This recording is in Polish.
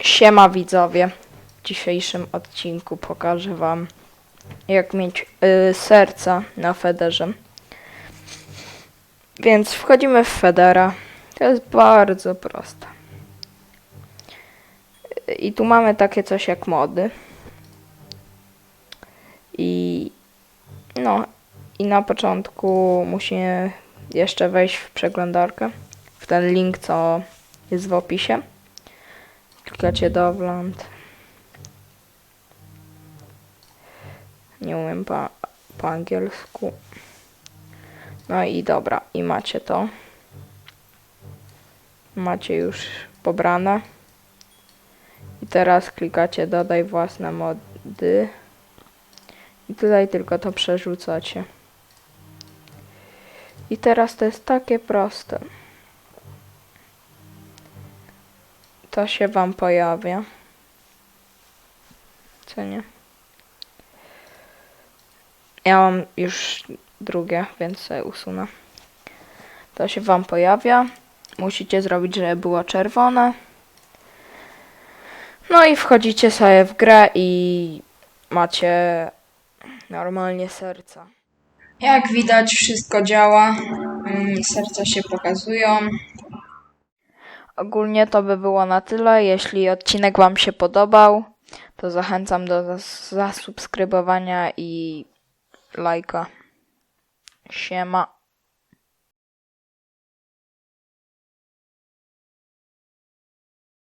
Siema widzowie. W dzisiejszym odcinku pokażę wam jak mieć y, serca na Federze. Więc wchodzimy w Federa. To jest bardzo proste. I tu mamy takie coś jak mody. I no i na początku musimy jeszcze wejść w przeglądarkę. W ten link co jest w opisie. Klikacie download. Nie umiem po, po angielsku. No i dobra, i macie to. Macie już pobrane. I teraz klikacie dodaj własne mody. I tutaj tylko to przerzucacie. I teraz to jest takie proste. To się wam pojawia. Co nie? Ja mam już drugie, więc sobie usunę. To się wam pojawia. Musicie zrobić, żeby było czerwone. No i wchodzicie sobie w grę i macie normalnie serca. Jak widać, wszystko działa. Mm, Serca się pokazują. Ogólnie to by było na tyle. Jeśli odcinek Wam się podobał, to zachęcam do zas- zasubskrybowania i lajka. Siema.